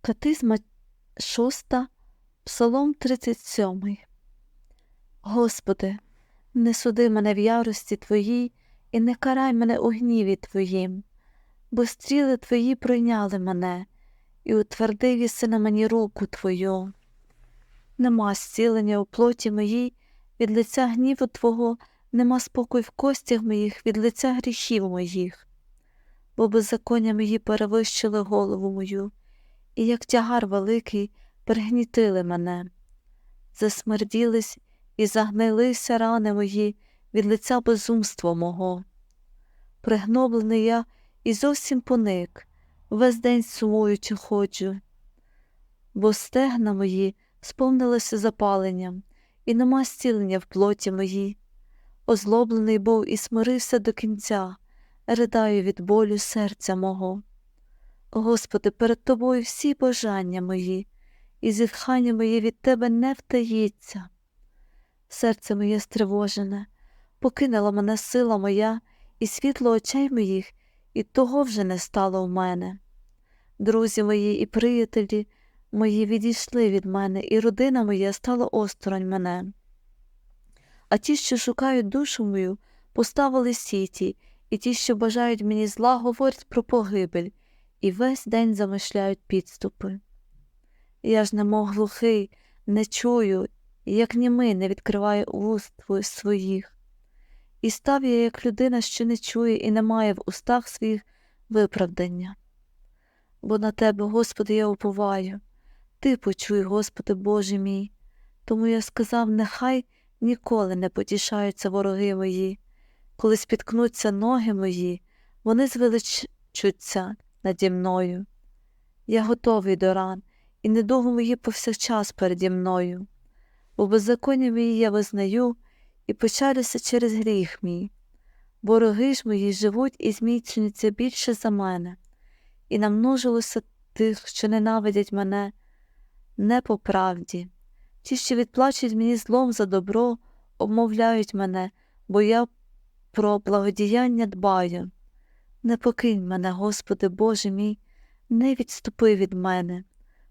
Катизма 6, Псалом 37. Господи, не суди мене в ярості Твоїй і не карай мене у гніві Твоїм, бо стріли Твої пройняли мене, і утвердив єси на мені руку Твою. Нема зцілення у плоті моїй від лиця гніву Твого, нема спокою в костях моїх від лиця гріхів моїх, бо беззаконня мої перевищили голову мою, і як тягар великий перегнітили мене. Засмерділись і загнилися рани мої від лиця безумства мого. Пригноблений я і зовсім поник, весь день сумуючи ходжу, бо стегна мої сповнилися запаленням, і нема зцілення в плоті моїй. Озлоблений був і смирився до кінця, ридаю від болю серця мого. Господи, перед Тобою всі бажання мої, і зітхання моє від Тебе не втаїться. Серце моє стривожене, покинула мене сила моя, і світло очей моїх, і того вже не стало в мене. Друзі мої і приятелі мої відійшли від мене, і родина моя стала осторонь мене. А ті, що шукають душу мою, поставили сіті, і ті, що бажають мені зла, говорять про погибель, і весь день замишляють підступи. Я ж немов глухий, не чую, як німий не відкриваю уст своїх. І став я, як людина, що не чує і не має в устах своїх виправдання. Бо на тебе, Господи, я уповаю, Ти почуй, Господи Боже мій. Тому я сказав, нехай ніколи не потішаються вороги мої, коли спіткнуться ноги мої, вони звеличуться наді мною. Я готовий до ран, і недовго мої повсякчас переді мною, бо беззаконня мої я визнаю і печалюся через гріх мій. Вороги ж мої живуть і зміцнюються більше за мене, і намножилося тих, що ненавидять мене, не по правді. Ті, що відплачують мені злом за добро, обмовляють мене, бо я про благодіяння дбаю. Не покинь мене, Господи Боже мій, не відступи від мене,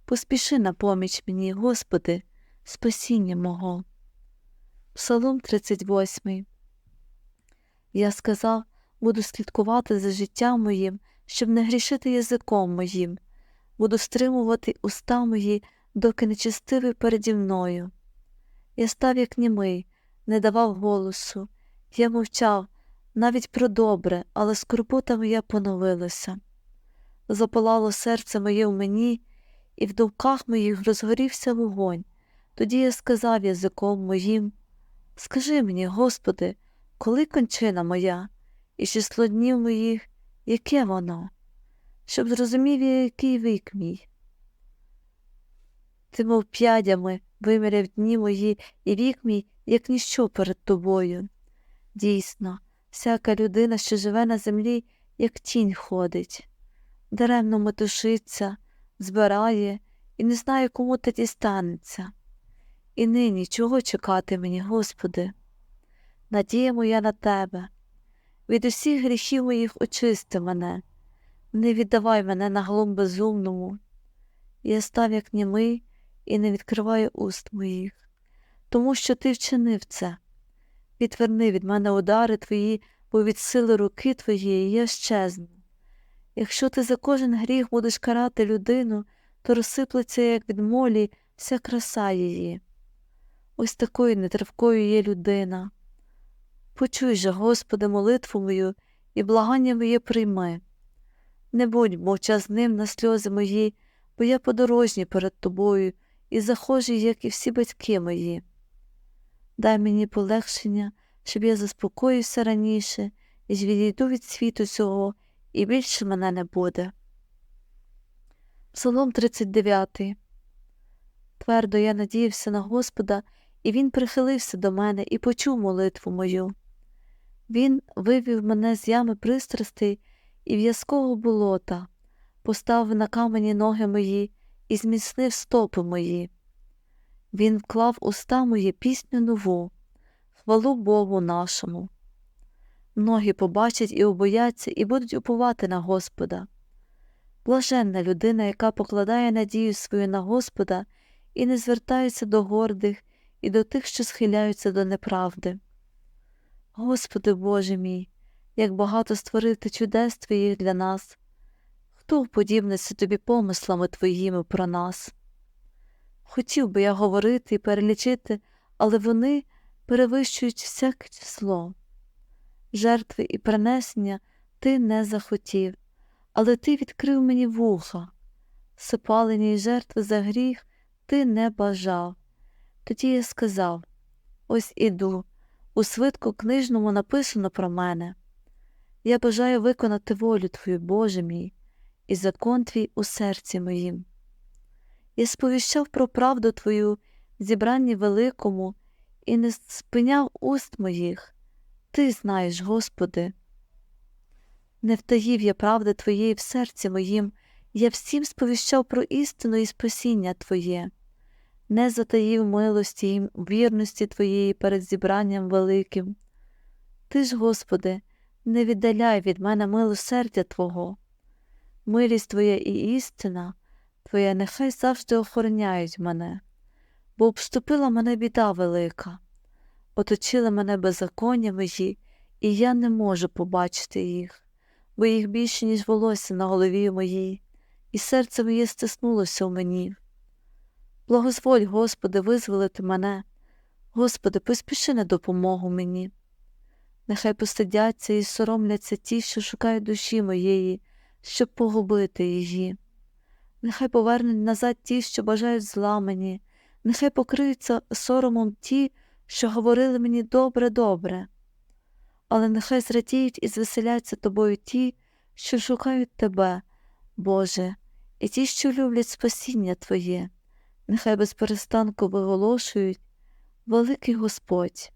поспіши на поміч мені, Господи, спасіння мого. Псалом 38 Я сказав, буду слідкувати за життям моїм, щоб не грішити язиком моїм, буду стримувати уста мої, доки нечестивий переді мною. Я став, як німий, не давав голосу, я мовчав навіть про добре, але скорбота моя поновилася. Запалало серце моє в мені, і в думках моїх розгорівся вогонь. Тоді я сказав язиком моїм Скажи мені, Господи, коли кончина моя, і число днів моїх, яке воно, щоб зрозумів я, який вік мій. Ти, мов п'ядями, виміряв дні мої і вік мій, як ніщо перед тобою. Дійсно, всяка людина, що живе на землі, як тінь ходить, даремно метушиться, збирає і не знає, кому те дістанеться. І нині чого чекати мені, Господи? Надія моя на Тебе. Від усіх гріхів моїх очисти мене, не віддавай мене на глум безумному. Я став, як німий, і не відкриваю уст моїх, тому що ти вчинив це. Відверни від мене удари твої, бо від сили руки твоєї я щезну. Якщо ти за кожен гріх будеш карати людину, то розсиплеться, як від молі, вся краса її. Ось такою нетривкою є людина. Почуй же, Господи, молитву мою і благання моє прийми. Не будь мовчазним на сльози мої, бо я подорожній перед тобою і захожий, як і всі батьки мої. Дай мені полегшення, щоб я заспокоївся раніше і відійду від світу цього, і більше мене не буде. Псалом 39 Твердо я надіявся на Господа, і Він прихилився до мене і почув молитву мою. Він вивів мене з ями пристрастей і в'язкого болота, поставив на камені ноги мої і зміцнив стопи мої. Він вклав уста мої пісню нову, хвалу Богу нашому. Многі побачать і обояться, і будуть упувати на Господа. Блаженна людина, яка покладає надію свою на Господа і не звертається до гордих і до тих, що схиляються до неправди. Господи Боже мій, як багато створив ти чудес Твоїх для нас, хто вподібниться тобі помислами Твоїми про нас? Хотів би я говорити і перелічити, але вони перевищують всяке число. Жертви і принесення ти не захотів, але ти відкрив мені вуха, сипалені й жертви за гріх ти не бажав. Тоді я сказав ось іду, у свитку книжному написано про мене. Я бажаю виконати волю Твою, Боже мій, і закон твій у серці моїм. Я сповіщав про правду Твою в зібранні великому і не спиняв уст моїх. Ти знаєш, Господи. Не втаїв я правди Твоєї в серці моїм, я всім сповіщав про істину і спасіння Твоє, не затаїв милості і вірності Твоєї перед зібранням великим. Ти ж, Господи, не віддаляй від мене милосердя Твого. Милість Твоя і істина Твоя нехай завжди охороняють мене, бо обступила мене біда велика, оточили мене беззаконня межі, і я не можу побачити їх, бо їх більше, ніж волосся на голові моїй, і серце моє стиснулося в мені. Благозволь, Господи, визволити мене, Господи, поспіши на допомогу мені. Нехай постидяться і соромляться ті, що шукають душі моєї, щоб погубити її. Нехай повернуть назад ті, що бажають зла мені, нехай покриються соромом ті, що говорили мені добре, добре, але нехай зрадіють і звеселяться тобою ті, що шукають тебе, Боже, і ті, що люблять спасіння Твоє, нехай без перестанку виголошують великий Господь.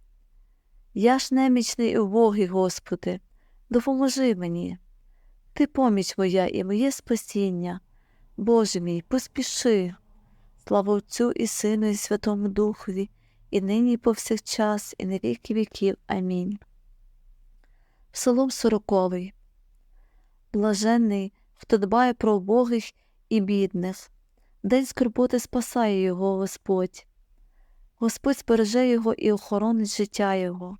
Я ж немічний і убогий, Господи, допоможи мені. Ти поміч моя і моє спасіння. Боже мій, поспіши. Слава Отцю і Сину, і Святому Духові, і нині, і повсякчас, і на віки віків. Амінь. Псалом сороковий. Блаженний, хто дбає про убогих і бідних, день скорботи спасає його Господь. Господь збереже його і охоронить життя його.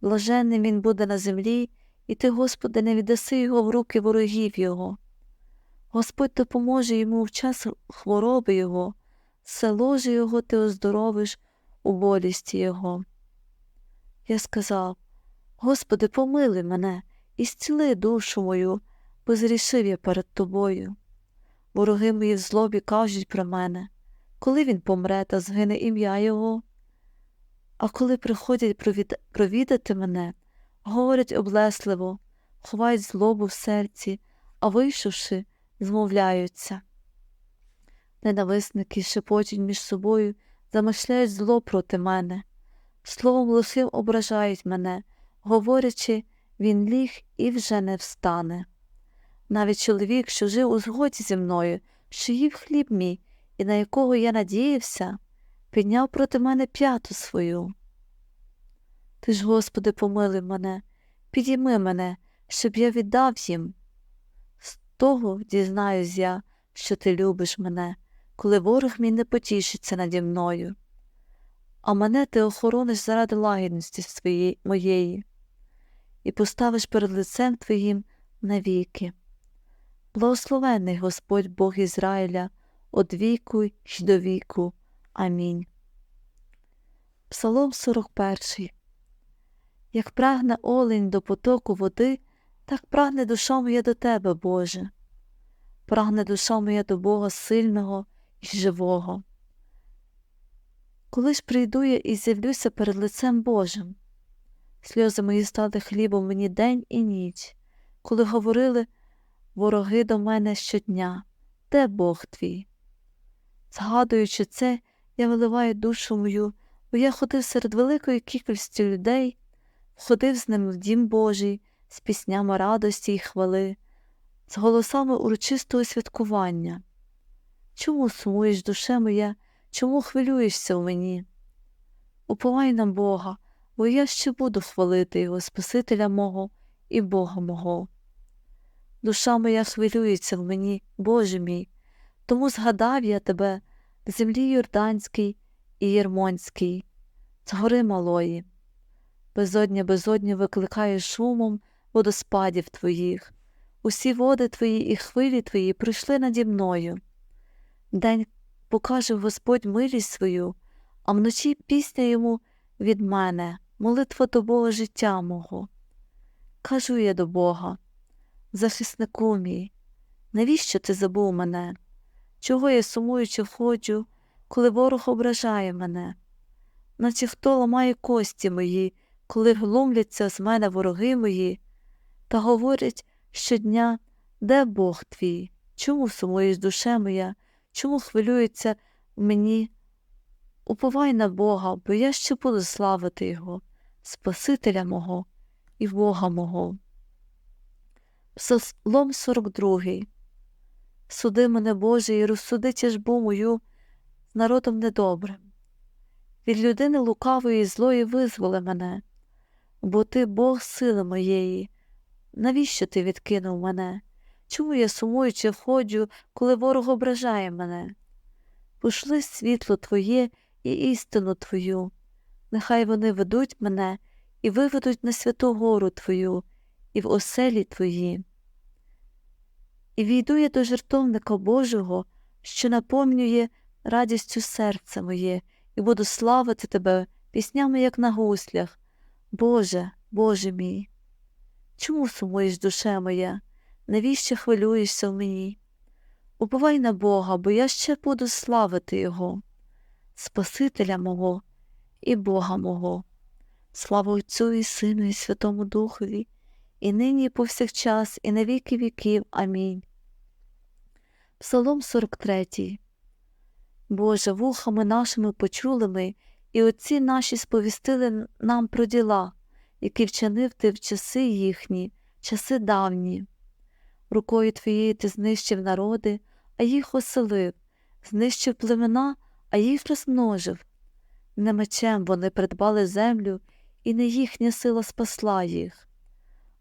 Блаженним він буде на землі, і ти, Господи, не віддаси його в руки ворогів його. Господь допоможе йому в час хвороби Його, село ж його ти оздоровиш у болісті Його. Я сказав Господи, помилуй мене і зціли душу мою, бо зрішив я перед тобою. Вороги мої в злобі кажуть про мене, коли він помре та згине ім'я Його. А коли приходять провід... провідати мене, говорять облесливо, ховають злобу в серці, а вийшовши, змовляються. Ненависники шепочуть між собою, замишляють зло проти мене, словом лихим ображають мене, говорячи, він ліг і вже не встане. Навіть чоловік, що жив у згоді зі мною, що їв хліб мій, і на якого я надіявся, підняв проти мене п'яту свою. Ти ж, Господи, помилуй мене, підійми мене, щоб я віддав їм того дізнаюсь я, що ти любиш мене, коли ворог мій не потішиться наді мною, а мене ти охорониш заради лагідності своєї, моєї, і поставиш перед лицем Твоїм навіки. Благословенний Господь Бог Ізраїля, од віку й до віку. Амінь. Псалом 41 Як прагне олень до потоку води, так прагне душа моя до тебе, Боже, прагне душа моя до Бога сильного і живого. Коли ж прийду я і з'явлюся перед лицем Божим, сльози мої стали хлібом мені день і ніч, коли говорили вороги до мене щодня, де Бог твій? Згадуючи це, я виливаю душу мою, бо я ходив серед великої кількості людей, ходив з ними в дім Божий з піснями радості й хвали, з голосами урочистого святкування. Чому сумуєш, душе моя, чому хвилюєшся в мені? Уповай на Бога, бо я ще буду хвалити Його Спасителя мого і Бога мого. Душа моя хвилюється в мені, Боже мій, тому згадав я тебе в землі Йорданській і Єрмонській, з гори малої. Безодня безодня викликає шумом водоспадів твоїх. Усі води твої і хвилі твої прийшли наді мною. День покаже Господь милість свою, а вночі пісня йому від мене, молитва до Бога життя мого. Кажу я до Бога, захиснику мій, навіщо ти забув мене? Чого я сумуючи ходжу, коли ворог ображає мене? Наче хто ламає кості мої, коли глумляться з мене вороги мої, та говорять щодня, де Бог твій? Чому сумуєш душе моя? Чому хвилюється мені? Уповай на Бога, бо я ще буду славити Його, Спасителя мого і Бога мого. Псалом 42. Суди мене, Боже, і розсуди тяжбу мою з народом недобрим. Від людини лукавої і злої визволи мене, бо ти Бог сили моєї. Навіщо ти відкинув мене? Чому я сумуючи входжу, коли ворог ображає мене? Пошли світло Твоє і істину Твою, нехай вони ведуть мене і виведуть на святу гору Твою і в оселі Твої. І війду я до жертовника Божого, що наповнює радістю серце моє, і буду славити Тебе піснями, як на гуслях. Боже, Боже мій. Чому сумуєш, душе моя? Навіщо хвилюєшся в мені? Уповай на Бога, бо я ще буду славити Його, Спасителя мого і Бога мого. Слава Отцю і Сину, і Святому Духові, і нині, і повсякчас, і на віки віків. Амінь. Псалом 43 Боже, вухами нашими почули ми, і отці наші сповістили нам про діла, які вчинив ти в часи їхні, часи давні. Рукою твоєю ти знищив народи, а їх оселив, знищив племена, а їх розмножив. Не мечем вони придбали землю, і не їхня сила спасла їх,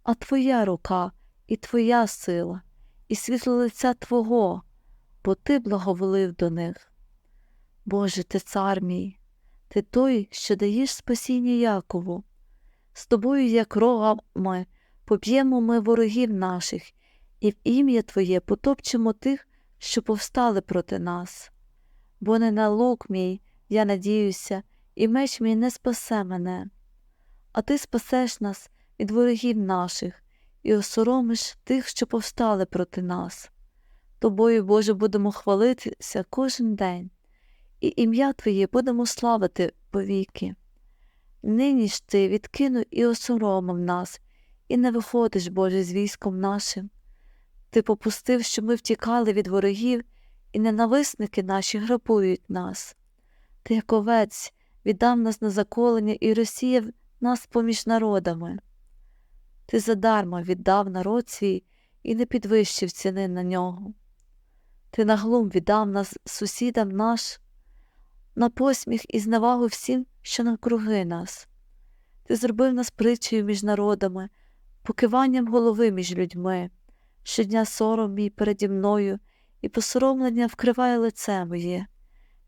а твоя рука і твоя сила, і світло лиця Твого, бо ти благоволив до них. Боже, ти цар мій, ти той, що даєш спасіння Якову. З тобою, як рогами, поб'ємо ми ворогів наших, і в ім'я Твоє потопчемо тих, що повстали проти нас. Бо не на лук мій, я надіюся, і меч мій не спасе мене, а ти спасеш нас від ворогів наших і осоромиш тих, що повстали проти нас. Тобою, Боже, будемо хвалитися кожен день, і ім'я Твоє будемо славити повіки. Нині ж ти відкинув і осоромив нас, і не виходиш, Боже, з військом нашим. Ти попустив, що ми втікали від ворогів, і ненависники наші грабують нас. Ти, як овець, віддав нас на заколення і розсіяв нас поміж народами. Ти задарма віддав народ свій і не підвищив ціни на нього. Ти на глум віддав нас сусідам наш, на посміх і зневагу всім, що навкруги нас. Ти зробив нас притчею між народами, покиванням голови між людьми, щодня сором мій переді мною, і посоромлення вкриває лице моє,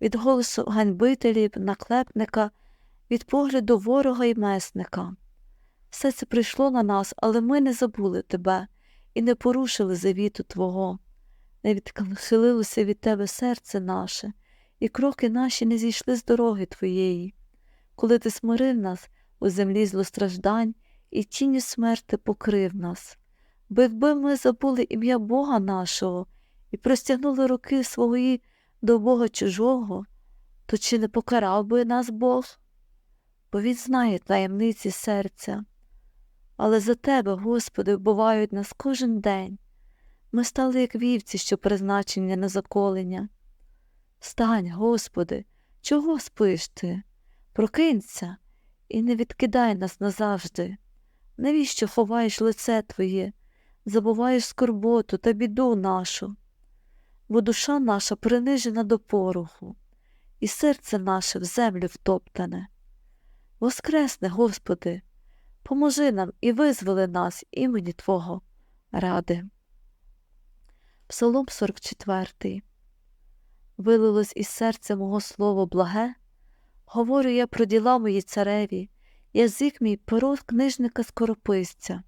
від голосу ганьбителів, наклепника, від погляду ворога і месника. Все це прийшло на нас, але ми не забули тебе і не порушили завіту Твого, не відхилилося від тебе серце наше, і кроки наші не зійшли з дороги Твоєї, коли ти смирив нас у землі злостраждань і тінню смерти покрив нас. Би якби ми забули ім'я Бога нашого і простягнули руки свої до Бога чужого, то чи не покарав би нас Бог? Бо Він знає таємниці серця. Але за Тебе, Господи, вбивають нас кожен день. Ми стали, як вівці, що призначені на заколення. Стань, Господи, чого спиш ти? Прокинься і не відкидай нас назавжди. Навіщо ховаєш лице Твоє, забуваєш скорботу та біду нашу? Бо душа наша принижена до пороху, і серце наше в землю втоптане. Воскресне, Господи, поможи нам і визволи нас імені Твого ради. Псалом 44. Вилилось із серця мого слово благе, говорю я про діла мої цареві, язик мій перо книжника скорописця.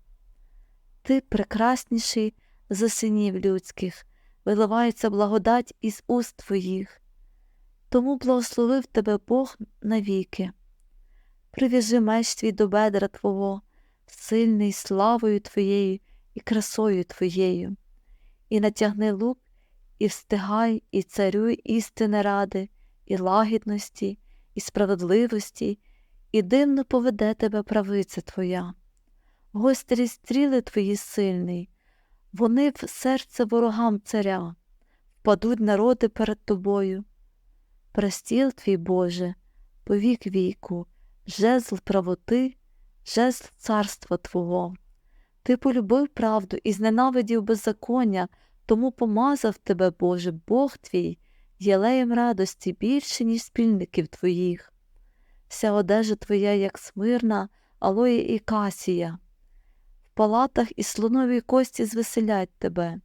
Ти прекрасніший за синів людських, виливається благодать із уст твоїх. Тому благословив тебе Бог навіки. Прив'яжи меч твій до бедра Твого, сильний славою Твоєю і красою Твоєю, і натягни лук, і встигай, і царюй істини ради, і лагідності, і справедливості, і дивно поведе тебе правиця Твоя. Гострі стріли Твої сильний, вони в серце ворогам царя, впадуть народи перед тобою. Престіл твій Боже, повік віку, жезл правоти, жезл царства Твого. Ти полюбив правду і зненавидів беззаконня, тому помазав тебе, Боже, Бог твій, єлеєм радості більше, ніж спільників твоїх. Вся одежа твоя, як смирна, алої і касія. В палатах і слоновій кості звеселять тебе.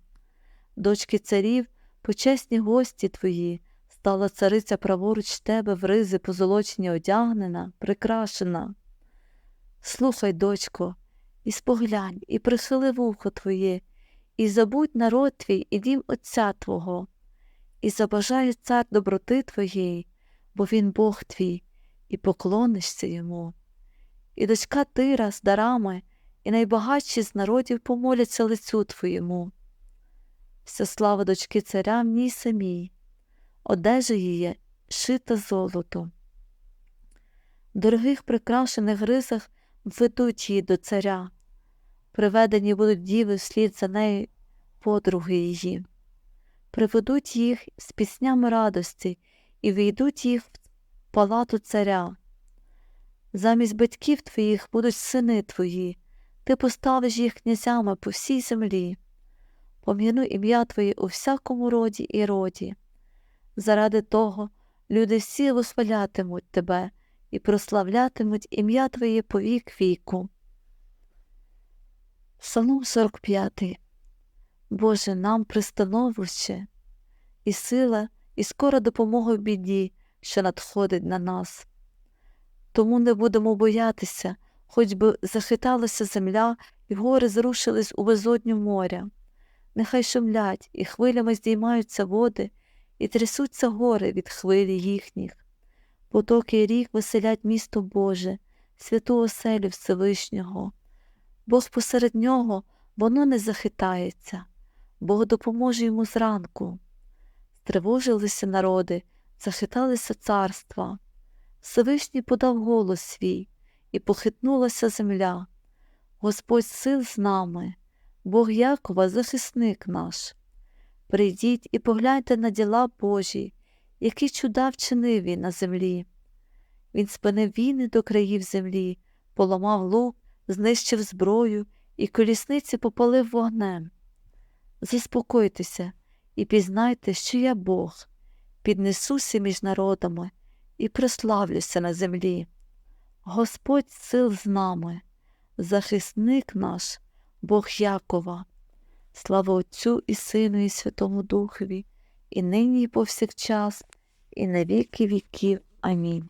Дочки царів, почесні гості твої, стала цариця праворуч тебе в ризи позолочені одягнена, прикрашена. Слухай, дочко, і споглянь, і прихили вухо твоє, і забудь народ твій і дім Отця Твого, і забажає цар доброти твоєї, бо він Бог твій, і поклонишся йому. І дочка Тира з дарами, і найбагатші з народів помоляться лицю твоєму. Вся слава дочки царя в ній самій, одежа її шита золотом. Дорогих прикрашених ризах ведуть її до царя, приведені будуть діви вслід за нею подруги її, приведуть їх з піснями радості і війдуть їх в палату царя. Замість батьків твоїх будуть сини твої, ти поставиш їх князями по всій землі. Пом'яну ім'я Твоє у всякому роді і роді. Заради того люди всі восхвалятимуть тебе і прославлятимуть ім'я Твоє по вік віку. Псалом 45 Боже, нам пристановище і сила, і скора допомога в біді, що надходить на нас. Тому не будемо боятися, хоч би захиталася земля, і гори зрушились у безодню моря. Нехай шумлять, і хвилями здіймаються води, і трясуться гори від хвилі їхніх. Потоки рік веселять місто Боже, святу оселю Всевишнього. Бог посеред нього воно не захитається, Бог допоможе йому зранку. Стривожилися народи, захиталися царства. Всевишній подав голос свій, і похитнулася земля. Господь сил з нами, Бог Якова захисник наш. Прийдіть і погляньте на діла Божі, які чуда вчинив він на землі. Він спинив війни до країв землі, поламав лук, знищив зброю і колісниці попалив вогнем. Заспокойтеся і пізнайте, що я Бог, піднесуся між народами і прославлюся на землі. Господь сил з нами, захисник наш, Бог Якова. Слава Отцю і Сину, і Святому Духові, і нині, і повсякчас, і на віки віків. Амінь.